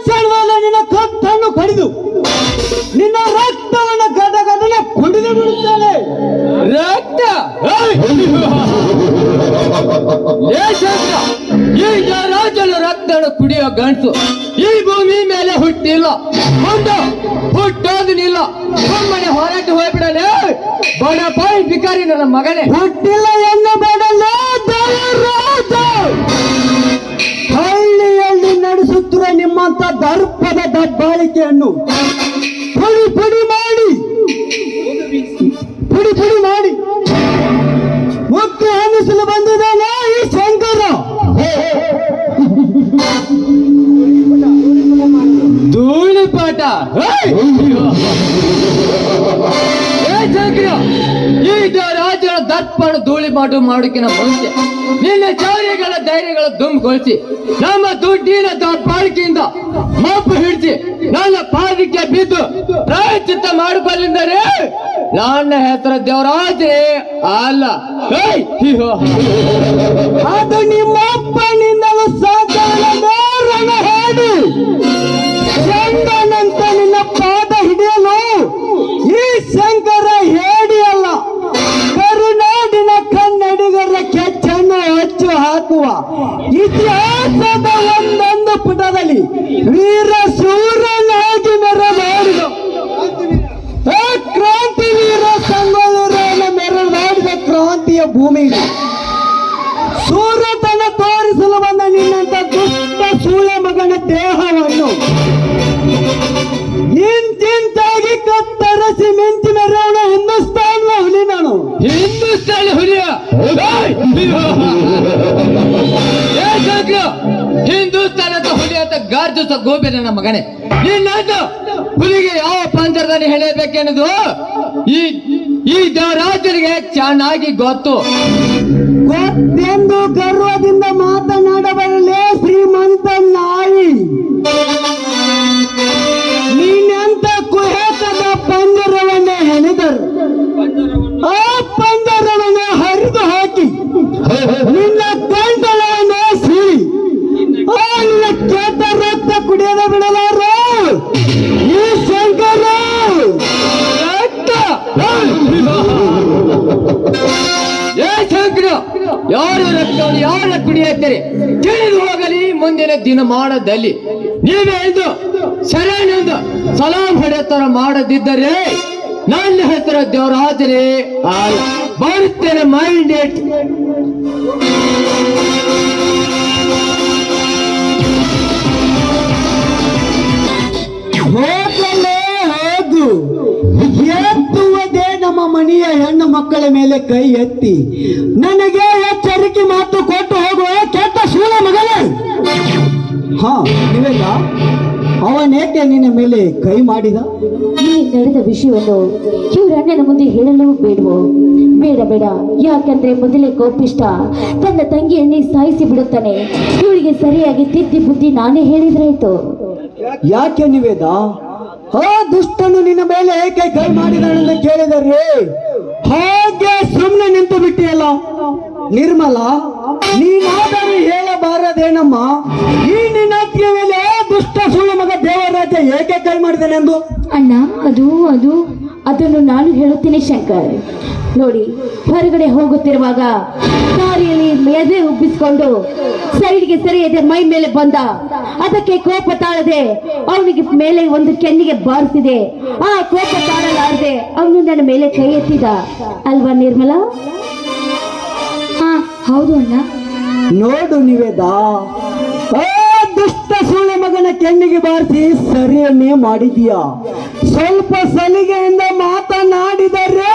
ಕ್ಷಣದಲ್ಲಿ ನಿನ್ನ ಕತ್ತನ್ನು ಕಡಿದು ನಿನ್ನ ರಕ್ತವನ್ನು ಗದ ಕುಡಿದು ಬಿಡುತ್ತಾನೆ. ರಕ್ತ? ಈಗ ರಾಜನ ರಕ್ತನ ಕುಡಿಯೋ ಗಂಟು ಈ ಭೂಮಿ ಮೇಲೆ ಹುಟ್ಟಿಲ್ಲ. ಹುಟ್ಟೋದು ಹುಟ್ಟೋದನಿಲ್ಲ. ಸುಮ್ಮನೆ ಹೊರಟು ಹೋಗ್ಬಿಡಲೇ ಬಡ ಬಾಯಿ ಬಿಕಾರಿ ನನ್ನ ಮಗನೇ. ಹುಟ್ಟಿಲ್ಲ ಎಲ್ಲ ದೇವರಾಜ ದಬ್ಬಾಳಿಕೆಯನ್ನು ಪುಡಿ ಪುಡಿ ಮಾಡಿ ಪುಡಿ ಪುಡಿ ಮಾಡಿ. ಮುಕ್ತಿ ಅನ್ನಿಸಲು ಬಂದಿದ್ದಾನೆ ಈ ಶಂಕರ. ಧೂಳಿ ದರ್ಪಣ ಧೂಳಿ ಮಾಡು ಮಾಡೋಕಿನ ಮುಂಚೆ ನಿನ್ನ ಚೌರ್ಯಗಳ ಧೈರ್ಯಗಳ ದುಂಬುಗೊಳಿಸಿ ನಮ್ಮ ದುಡ್ಡಿನ ದಬ್ಬಾಳಿಕೆಯಿಂದ ಮಾಪು ಹಿಡಿಸಿ, ನನ್ನ ಪಾದಕ್ಕೆ ಬಿದ್ದು ಪ್ರಾಯಚಿತ್ತ ಮಾಡಿಕೊಳ್ಳಿದ್ದಾರೆ ನನ್ನ ಹೆಸರ ದೇವರಾಜೇ ಅಲ್ಲ. ಅದು ನಿಮ್ಮ ಅಪ್ಪನಿಂದಲೂ ಸಾಧ್ಯವಿಲ್ಲದೆ ಹಾಕುವ ಇತಿಹಾಸದ ಒಂದೊಂದು ಪುಟದಲ್ಲಿ ವೀರ ಶೂರನಾಗಿ ಮೆರಮಾಡಿದ ಕ್ರಾಂತಿ ವೀರ ಸಂಗೊಳ್ಳೂರನ್ನು ಮೆರಮಾಡಿದ ಕ್ರಾಂತಿಯ ಭೂಮಿ. ಸೂರತನ ತೋರಿಸಲು ಬಂದ ನಿನ್ನಂತ ದುಷ್ಟ ಸೂಳ ಮಗನ ದೇಹವನ್ನು ಇಂತಿಂತಾಗಿ ಕತ್ತರಿಸಿ ಮಿಂಚಿ ಮೆರವಣ ಹಿಂದೂಸ್ತಾನ ಹುಲಿ ನಾನು ಹಿಂದೂಸ್ತಾನಿ ಹುಲಿಯ? ಹಿಂದೂಸ್ತಾನದ ಹುಲಿ ಅಂತ ಗಾರ್ಜಿಸ ಗೋಬೆ ನನ್ನ ಮಗನೇ. ನಿನ್ನಂತ ಹುಲಿಗೆ ಯಾವ ಪಂಜರದಲ್ಲಿ ಹೇಳಬೇಕೆನ್ನದು ಈ ಈ ರಾಜರಿಗೆ ಚೆನ್ನಾಗಿ ಗೊತ್ತು. ಗೊತ್ತೆಂದು ಗರ್ವದಿಂದ ಮಾತನಾಡಬರಲೇ ಕೆಟ್ಟ ರಕ್ತ ಕುಡಿಯದ ಬಿಡಲಾರ ಈ ಶಂಕರ. ಏ ಶಂಕರ, ಯಾರು ರಕ್ತವನ್ನು ಯಾರ ಕುಡಿಯುತ್ತಾರೆ? ತಿಳಿದು ಹೋಗಲಿ, ಮುಂದಿನ ದಿನಮಾನದಲ್ಲಿ ನೀವೇ ಎಂದು ಶರಣೆಂದು ಸಲಾಂ ಹೊಡೆತರ ಮಾಡದಿದ್ದರೆ ನನ್ನ ಹೆಸರು ಆ ಬರುತ್ತೇನೆ, ಮೈಂಡ್ ಮಕ್ಕಳ ಮೇಲೆ ಕೈ ಎತ್ತಿ ನನಗೆ ಎಚ್ಚರಿಕೆ ಮಾತು ಕೊಟ್ಟು ಹೋಗುವ ಕೆಟ್ಟ ಶೂಲ ಮಗಳೇ! ಹಾ ನಿವೇಗ ಅವನೇಕೆ ನಿನ್ನ ಮೇಲೆ ಕೈ ಮಾಡಿದ? ಈ ನಡೆದ ವಿಷಯವನ್ನು ಇವ್ರ ಅಣ್ಣನ ಮುಂದೆ ಹೇಳಲು ಬೇಡವೋ? ಬೇಡ ಬೇಡ. ಯಾಕಂದ್ರೆ ಮೊದಲೇ ಕೋಪಿಷ್ಟ. ತನ್ನ ತಂಗಿಯನ್ನೇ ಸಾಯಿಸಿ ಬಿಡುತ್ತಾನೆ. ಇವಳಿಗೆ ಸರಿಯಾಗಿ ತಿದ್ದಿ ಬುದ್ಧಿ ನಾನೇ ಹೇಳಿದ್ರಾಯ್ತು ಯಾಕೆ ನಿವೇದ? ಹಾ ದುಷ್ಟನು ನಿನ್ನ ಮೇಲೆ ಏಕೆ ಕೈ ಮಾಡಿದಾನೆಂದು ಕೇಳಿದರೆ ಹಾಗೆ ಸುಮ್ಮನೆ ನಿಂತು ಬಿಟ್ಟಿಯಲ್ಲ? ನಿರ್ಮಲ, ನೀನಾದರೂ ಹೇಳಬಾರದೇನಮ್ಮ? ಈ ನಿನ್ನ ದುಷ್ಟ ಸುಳ್ಳು ಮಗ ದೇವರಾಜ ಏಕೆ ಕೈ ಮಾಡಿದಾನೆಂದು ಅಣ್ಣ, ಅದು ಅದು. ಅದನ್ನು ನಾನು ಹೇಳುತ್ತೇನೆ ಶಂಕರ್. ನೋಡಿ ಹೊರಗಡೆ ಹೋಗುತ್ತಿರುವಾಗ ದಾರಿಯಲ್ಲಿ ಎದೆ ಉಬ್ಬಿಸಿಕೊಂಡು ಸೈಡ್ಗೆ ಸರಿಯದೆ ಮೈ ಮೇಲೆ ಬಂದ. ಅದಕ್ಕೆ ಕೋಪ ತಾಳದೆ ಅವನಿಗೆ ಮೇಲೆ ಒಂದು ಕೆನ್ನಿಗೆ ಬಾರಿಸಿದೆ. ಆ ಕೋಪ ತಾಳಲಾರದೆ ಅವನು ನನ್ನ ಮೇಲೆ ಕೈ ಎತ್ತಿದ. ಅಲ್ವಾ ನಿರ್ಮಲಾ? ಹಾ ಹೌದು ಅಣ್ಣ. ನೋಡು ನಿವೇದ. ಆ ದುಷ್ಟ ಮಗನ ಕೆನ್ನಿಗೆ ಬಾರಿಸಿ ಸರಿಯನ್ನೇ ಮಾಡಿದೀಯ ಸ್ವಲ್ಪ ಸಲಿಗೆಯಿಂದ ಮಾತನಾಡಿದರೆ